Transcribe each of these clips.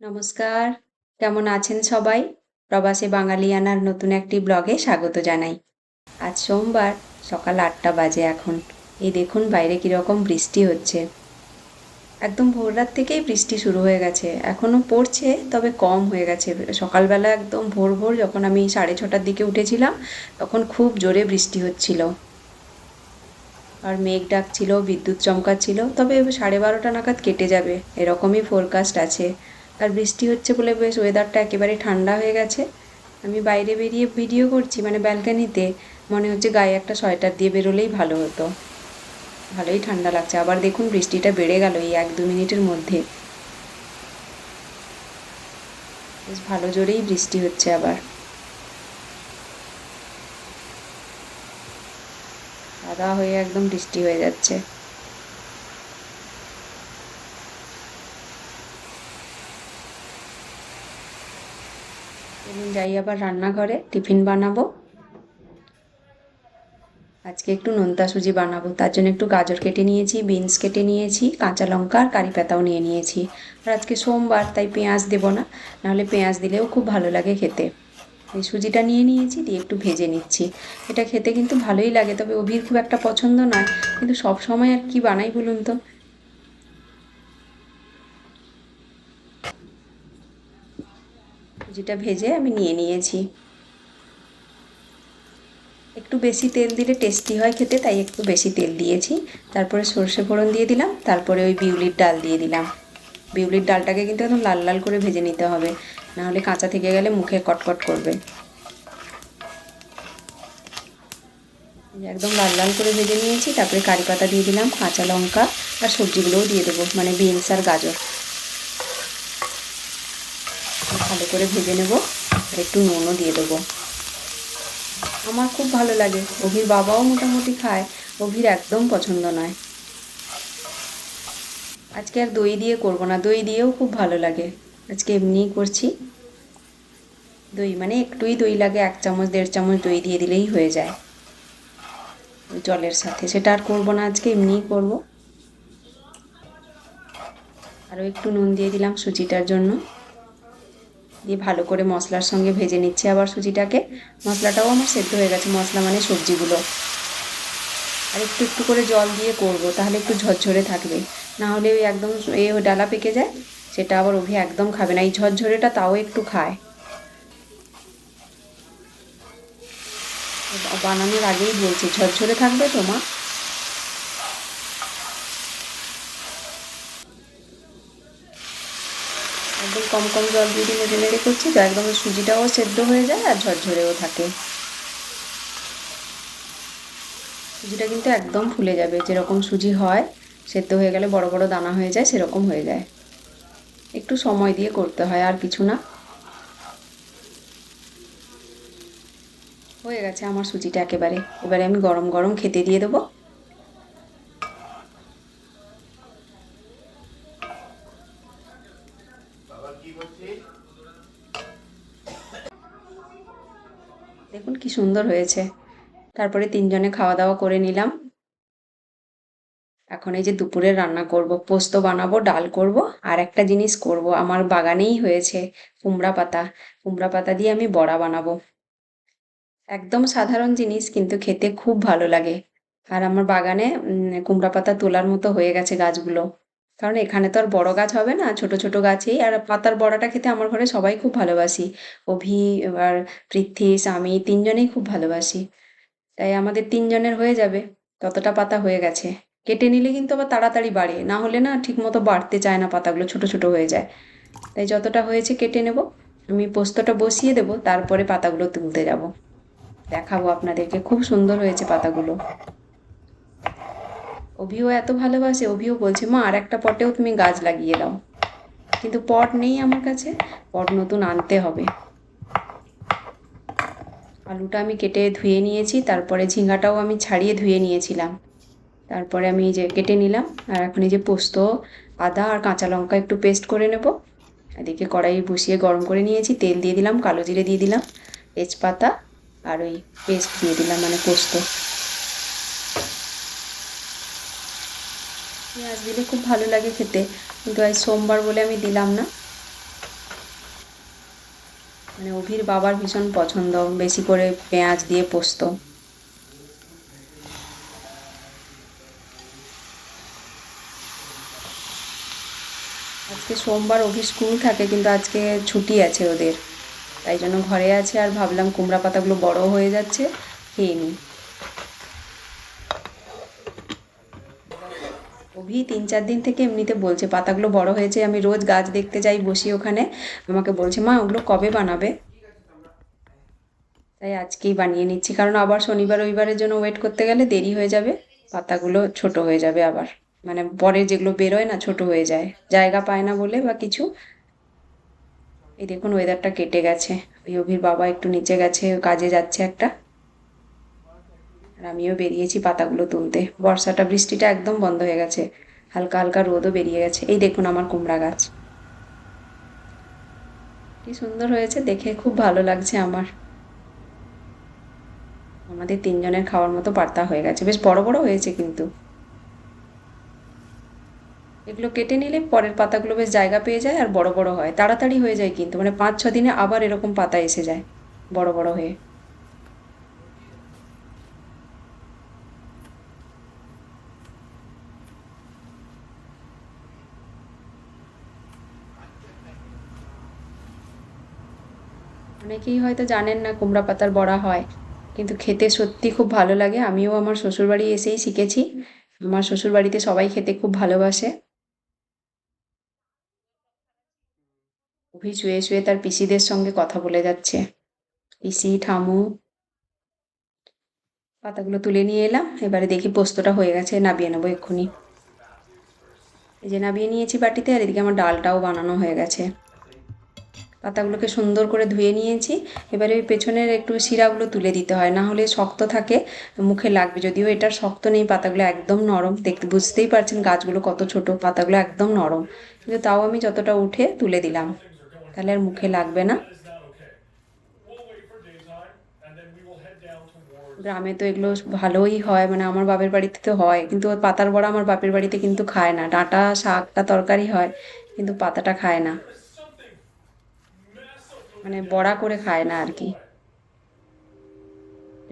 নমস্কার। কেমন আছেন সবাই? প্রবাসে বাঙালিয়ানার নতুন একটি ব্লগে স্বাগত জানাই। আজ সোমবার, সকাল আটটা বাজে এখন। এই দেখুন বাইরে কীরকম বৃষ্টি হচ্ছে। একদম ভোর রাত থেকেই বৃষ্টি শুরু হয়ে গেছে। এখনও পড়ছে, তবে কম হয়ে গেছে। সকালবেলা একদম ভোর ভোর যখন আমি সাড়ে ছটার দিকে উঠেছিলাম, তখন খুব জোরে বৃষ্টি হচ্ছিল। আর মেঘ ডাকছিল, বিদ্যুৎ চমকাচ্ছিল, তবে সাড়ে বারোটা নাগাদ কেটে যাবে। এরকমই ফোরকাস্ট আছে। আর বৃষ্টি হচ্ছে বলে বেশ ওয়েদারটা একেবারে ঠান্ডা হয়ে গেছে। আমি বাইরে বেরিয়ে ভিডিও করছি মানে ব্যালকানিতে। মনে হচ্ছে গায়ে একটা সোয়েটার দিয়ে বেরোলেই ভালো হতো। ভালোই ঠান্ডা লাগছে। আবার দেখুন বৃষ্টিটা বেড়ে গেল এই এক দু মিনিটের মধ্যে। বেশ ভালো জোরেই বৃষ্টি হচ্ছে আবার। সাদা হয়ে একদম বৃষ্টি হয়ে যাচ্ছে। যাই আবার রান্নাঘরে, টিফিন বানাবো। আজকে একটু নোনতা সুজি বানাবো, তার জন্য একটু গাজর কেটে নিয়েছি, বিনস কেটে নিয়েছি, কাঁচা লঙ্কা আর কারি পাতাও নিয়ে নিয়েছি। আর আজকে সোমবার, তাই পেঁয়াজ দেবো না, নাহলে পেঁয়াজ দিলেও খুব ভালো লাগে খেতে। এই সুজিটা নিয়ে নিয়েছি, দিয়ে একটু ভেজে নিচ্ছি। এটা খেতে কিন্তু ভালোই লাগে, তবে অভির খুব একটা পছন্দ নয়, কিন্তু সব সময় আর কি বানাই বলুন তো? সুজিটা ভেজে আমি নিয়ে নিয়েছি। একটু বেশি তেল দিলে টেস্টি হয় খেতে, তাই একটু বেশি তেল দিয়েছি। তারপরে সর্ষে ফোড়ন দিয়ে দিলাম, তারপরে ওই বিউলির ডাল দিয়ে দিলাম। বিউলির ডালটাকে কিন্তু একদম লাল লাল করে ভেজে নিতে হবে, নাহলে কাঁচা থেকে গেলে মুখে কটকট করবে। একদম লাল লাল করে ভেজে নিয়েছি, তারপরে কারি পাতা দিয়ে দিলাম, কাঁচা লঙ্কা আর সবজিগুলোও দিয়ে দেবো মানে বিনস আর গাজর ভালো করে ভেজে নেব আর একটু নুনও দিয়ে দেবো। আমার খুব ভালো লাগে। অভির বাবাও মোটামুটি খায়। অভির একদম পছন্দ নয়। আজকে আর দই দিয়ে করব না। দই দিয়েও খুব ভালো লাগে। আজকে এমনিই করছি। দই মানে একটুই দই লাগে, এক চামচ, দেড় চামচ দই দিয়ে দিলেই হয়ে যায়। জলের সাথে। সেটা আর করব না, আজকে এমনিই করব। আরও একটু নুন দিয়ে দিলাম সুজিটার জন্য। দিয়ে ভালো করে মশলার সঙ্গে ভেজে নিচ্ছে আবার সুজিটাকে। মশলাটাও আমার সেদ্ধ হয়ে গেছে, মশলা মানে সবজিগুলো। আর একটু একটু করে জল দিয়ে করব, তাহলে একটু ঝরঝরে থাকবে। না হলে ওই একদম এ ডালা পেকে যায়, সেটা আবার অভি একদম খাবে না। এই ঝরঝরেটা তাও একটু খায়। বানানোর আগেই বলছি, ঝরঝরে থাকবে তো একদম কম কম জল দিয়ে নেড়ে নেড়ে করছি তো একদম সুজিটাও সেদ্ধ হয়ে যায় আর ঝরঝরেও থাকে। সুজিটা কিন্তু একদম ফুলে যাবে। যেরকম সুজি হয়, সেদ্ধ হয়ে গেলে বড় বড় দানা হয়ে যায়, সেরকম হয়ে যায়। একটু সময় দিয়ে করতে হয়, আর কিছু না। হয়ে গেছে আমার সুজিটা একেবারে। এবারে আমি গরম গরম খেতে দিয়ে দেবো দেখুন কি সুন্দর হয়েছে। তারপরে তিনজনে খাওয়া দাওয়া করে নিলাম। এখন এই যে দুপুরে রান্না করব, পোস্ত বানাবো, ডাল করব, আর একটা জিনিস করব। আমার বাগানেই হয়েছে কুমড়া পাতা। কুমড়া পাতা দিয়ে আমি বড়া বানাবো। একদম সাধারণ জিনিস, কিন্তু খেতে খুব ভালো লাগে। আর আমার বাগানে কুমড়া পাতা তোলার মতো হয়ে গেছে গাছগুলো। কারণ এখানে তো আর বড় গাছ হবে না, ছোট ছোট গাছেই। আর পাতার বড়াটা খেতে আমার ঘরে সবাই খুব ভালোবাসি। অভি, এবার পৃথ্বীশ আমি তিনজনেই খুব ভালোবাসি। তাই আমাদের তিনজনের হয়ে যাবে, ততটা পাতা হয়ে গেছে। কেটে নিলে কিন্তু আবার তাড়াতাড়ি বাড়ে, না হলে না ঠিক মতো বাড়তে চায় না পাতাগুলো, ছোট ছোট হয়ে যায়। তাই যতটা হয়েছে কেটে নেব, আমি পোস্তটা বসিয়ে দেবো, তারপরে পাতাগুলো তুলতে যাব। দেখাবো আপনাদেরকে, খুব সুন্দর হয়েছে পাতাগুলো। অভিও এত ভালোবাসে, অভিও বলছে, মা আর একটা পটেও তুমি গাছ লাগিয়ে দাও। কিন্তু পট নেই আমার কাছে, পট নতুন আনতে হবে। আলুটা আমি কেটে ধুয়ে নিয়েছি, তারপরে ঝিঙ্গাটাও আমি ছাড়িয়ে ধুয়ে নিয়েছিলাম। তারপরে আমি যে কেটে নিলাম, আর এখন এই যে পোস্ত, আদা আর কাঁচা লঙ্কা একটু পেস্ট করে নেব। এদিকে কড়াই বসিয়ে গরম করে নিয়েছি, তেল দিয়ে দিলাম, কালো জিরে দিয়ে দিলাম, তেজপাতা আর ওই পেস্ট দিয়ে দিলাম মানে পোস্ত। পেঁয়াজ দিলে খুব ভালো লাগে খেতে। কিন্তু আজ সোমবার বলে আমি দিলাম না। মানে অভির বাবার ভীষণ পছন্দ, বেশি করে পেঁয়াজ দিয়ে পোস্ত। আজকে সোমবার অভি স্কুল থাকে, কিন্তু আজকে ছুটি আছে ওদের। তাই জন্য ঘরে আছে আর ভাবলাম কুমড়া পাতাগুলো বড় হয়ে যাচ্ছে, খেয়ে নিই। অভি তিন চার দিন থেকে এমনিতে বলছে, পাতাগুলো বড় হয়েছে, আমি রোজ গাছ দেখতে যাই, বসি ওখানে। আমাকে বলছে, মা, ওগুলো কবে বানাবে? তাই আজকেই বানিয়ে নিচ্ছি, কারণ আবার শনিবার, রবিবারের জন্য ওয়েট করতে গেলে দেরি হয়ে যাবে, পাতাগুলো ছোট হয়ে যাবে আবার। মানে পরে যেগুলো বেরোয় না, ছোট হয়ে যায়। জায়গা পায় না বলে বা কিছু। এই দেখুন ওয়েদারটা কেটে গেছে। ওই অভির বাবা একটু নিচে গেছে, কাজে যাচ্ছে একটা। আর আমিও বেরিয়েছি পাতাগুলো তুলতে। বর্ষাটা, বৃষ্টিটা একদম বন্ধ হয়ে গেছে। হালকা হালকা রোদও বেরিয়ে গেছে। এই দেখুন আমার কুমড়া গাছ। কি সুন্দর হয়েছে দেখে, খুব ভালো লাগছে আমার। আমাদের তিনজনের খাওয়ার মতো পার্তা হয়ে গেছে। বেশ বড় বড় হয়েছে কিন্তু। এগুলো কেটে নিলে পরের পাতাগুলো বেশ জায়গা পেয়ে যায় আর বড় বড় হয়। তাড়াতাড়ি হয়ে যায় কিন্তু। মানে পাঁচ, ছ দিনে আবার এরকম পাতা এসে যায়, বড় বড় হয়ে। অনেকেই হয়তো জানেন না কুমড়া পাতার বড়া হয়। কিন্তু খেতে সত্যি খুব ভালো লাগে। আমিও আমার শ্বশুরবাড়ি এসেই শিখেছি। আমার শ্বশুরবাড়িতে সবাই খেতে খুব ভালোবাসে। অভি শুয়ে শুয়ে তার পিসিদের সঙ্গে কথা বলে যাচ্ছে। পিসি ঠামু পাতাগুলো তুলে নিয়ে এলাম। এবারে দেখি পোস্তটা হয়ে গেছে, নাবিয়ে নেব এক্ষুনি। এই যে নাবিয়ে নিয়েছি বাটিতে, আর এদিকে আমার ডালটাও বানানো হয়ে গেছে। পাতাগুলোকে সুন্দর করে ধুয়ে নিয়েছি। এবারে ওই পেছনের একটু শিরাগুলো তুলে দিতে হয়, না হলে শক্ত থাকে, মুখে লাগবে। যদিও এটা শক্ত নেই, পাতাগুলো একদম নরম। দেখতে বুঝতেই পারছেন গাছগুলো কত ছোট, পাতাগুলো একদম নরম। কিন্তু তাও আমি যতটা উঠে তুলে দিলাম। তাহলে আর মুখে লাগবে না। গ্রামে তো এগুলো ভালোই হয় মানে আমার বাপের বাড়িতে তো হয়। কিন্তু পাতার বড়া আমার বাপের বাড়িতে কিন্তু খায় না। ডাঁটা শাকটা তরকারি হয়, কিন্তু পাতাটা খায় না। মানে বড়া করে খায় না আর কি।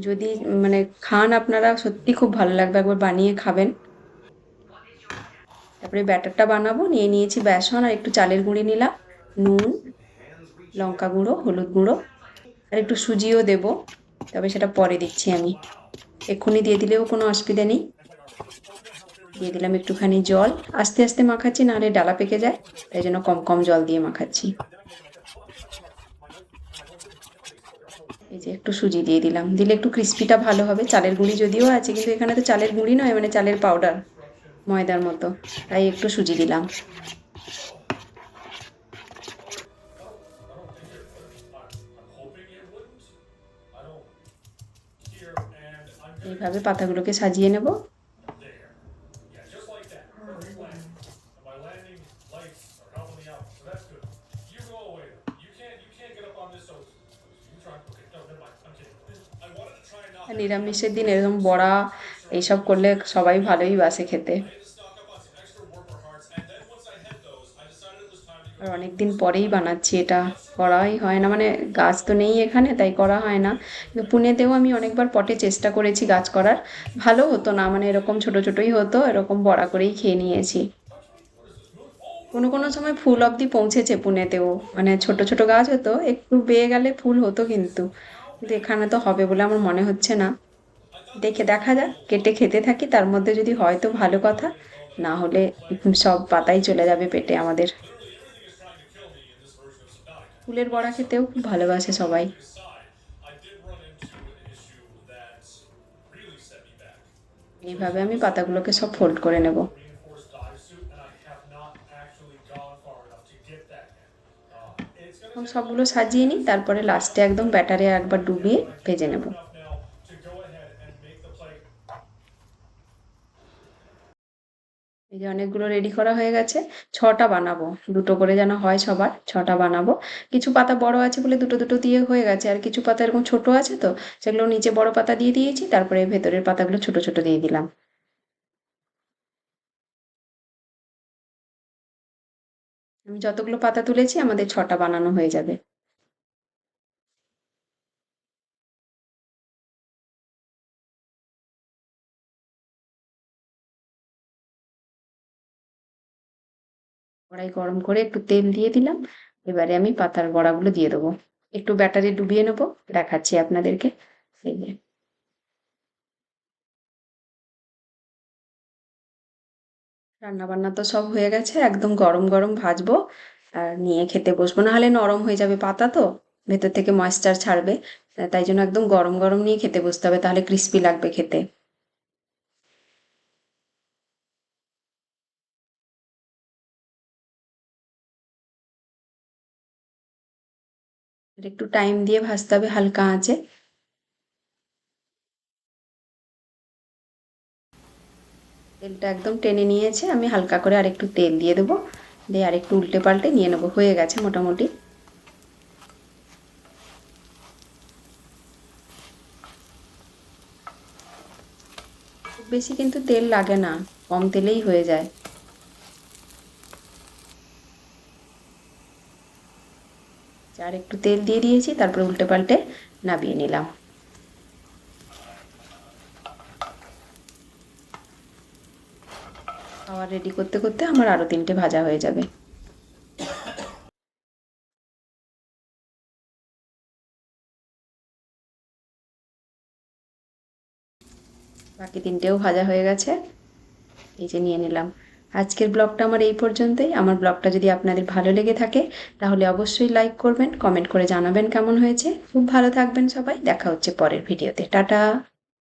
যদি মানে খান আপনারা, সত্যি খুব ভালো লাগবে। একবার বানিয়ে খাবেন। তারপরে ব্যাটারটা বানাবো, নিয়ে নিয়েছি বেসন আর একটু চালের গুঁড়ি নিলাম, নুন, লঙ্কা গুঁড়ো, হলুদ গুঁড়ো, আর একটু সুজিও দেব। তবে সেটা পরে দিচ্ছি আমি। এক্ষুনি দিয়ে দিলেও কোনো অসুবিধা নেই। দিয়ে দিলাম একটুখানি জল। আস্তে আস্তে মাখাচ্ছি, নাহলে ডালা পেকে যায়, তাই জন্য কম কম জল দিয়ে মাখাচ্ছি। এই যে একটু সুজি দিয়ে দিলাম। দিলে একটু ক্রিস্পিটা ভালো হবে। চালের গুঁড়ি যদিও আছে, কিন্তু এখানে তো চালের গুঁড়ি নয় মানে চালের পাউডার ময়দার মতো। তাই একটু সুজি দিলাম। এইভাবে পাতাগুলোকে সাজিয়ে নেব। নিরামিষের দিন এরকম বড়া এইসব করলে সবাই ভালোই বাসে খেতে. আর অনেক দিন পরেই বানাচ্ছি এটা। করাই হয় না মানে গাছ তো নেই এখানে, তাই করা হয় না। কিন্তু পুনেতেও আমি অনেকবার পটে চেষ্টা করেছি গাছ করার। ভালো হতো না মানে এরকম ছোট ছোটই হতো, এরকম বড়া করেই খেয়ে নিয়েছি। কোনো কোনো সময় ফুল অবধি পৌঁছেছে পুনেতেও। মানে ছোট ছোট গাছ হতো, একটু বেয়ে গেলে ফুল হতো কিন্তু। কিন্তু এখানে তো হবে বলে আমার মনে হচ্ছে না। দেখে দেখা যাক, কেটে খেতে থাকি, তার মধ্যে যদি হয় তো ভালো কথা। না হলে সব পাতাই চলে যাবে পেটে আমাদের। ফুলের বড়া খেতেও খুব ভালোবাসে সবাই. এইভাবে আমি পাতাগুলোকে সব ফোল্ড করে নেব। এখন সবগুলো সাজিয়ে নিই, তারপরে লাস্টে একদম ব্যাটারে একবার ডুবিয়ে ভেজে নেব. এই যে অনেকগুলো রেডি করা হয়ে গেছে, ছটা বানাবো, দুটো করে যেন হয় সবার, ছটা বানাবো কিছু পাতা বড় আছে বলে দুটো দুটো দিয়ে হয়ে গেছে, আর কিছু পাতা এরকম ছোট আছে তো, সেগুলো নিচে বড় পাতা দিয়ে দিয়েছি, তারপরে ভেতরের পাতাগুলো ছোট ছোট দিয়ে দিলাম আমি যতগুলো পাতা তুলেছি, আমাদের ছটা বানানো হয়ে যাবে। কড়াই গরম করে একটু তেল দিয়ে দিলাম। এবারে আমি পাতার বড়াগুলো দিয়ে দেবো। একটু ব্যাটারে ডুবিয়ে নেব। দেখাচ্ছি আপনাদেরকে। সেই রান্না বান্না তো সব হয়ে গেছে, একদম গরম গরম ভাজবো আর নিয়ে খেতে বসবো। না হলে নরম হয়ে যাবে পাতা তো, ভেতর থেকে ময়েশ্চার ছাড়বে তাই জন্য একদম গরম গরম নিয়ে খেতে বসতে হবে, তাহলে ক্রিস্পি লাগবে খেতে। একটু টাইম দিয়ে ভাজতে হবে হালকা আঁচে। তেলটা একদম টেনে নিয়েছে, আমি হালকা করে আর একটু তেল দিয়ে দেবো। দিয়ে আর একটু উল্টে পাল্টে নিয়ে নেব, হয়ে গেছে মোটামুটি। বেশি কিন্তু তেল লাগে না, কম তেলেই হয়ে যায়। আর একটু তেল দিয়ে দিয়েছি, তারপরে উল্টে পাল্টে নাবিয়ে নিলাম। রেডি করতে করতে আমার আরও তিনটে ভাজা হয়ে যাবে। বাকি তিনটেও ভাজা হয়ে গেছে। এই যে নিয়ে নিলাম। আজকের ব্লগটা আমার এই পর্যন্তই। আমার ব্লগটা যদি আপনাদের ভালো লেগে থাকে, তাহলে অবশ্যই লাইক করবেন, কমেন্ট করে জানাবেন কেমন হয়েছে। খুব ভালো থাকবেন সবাই। দেখা হচ্ছে পরের ভিডিওতে। টাটা!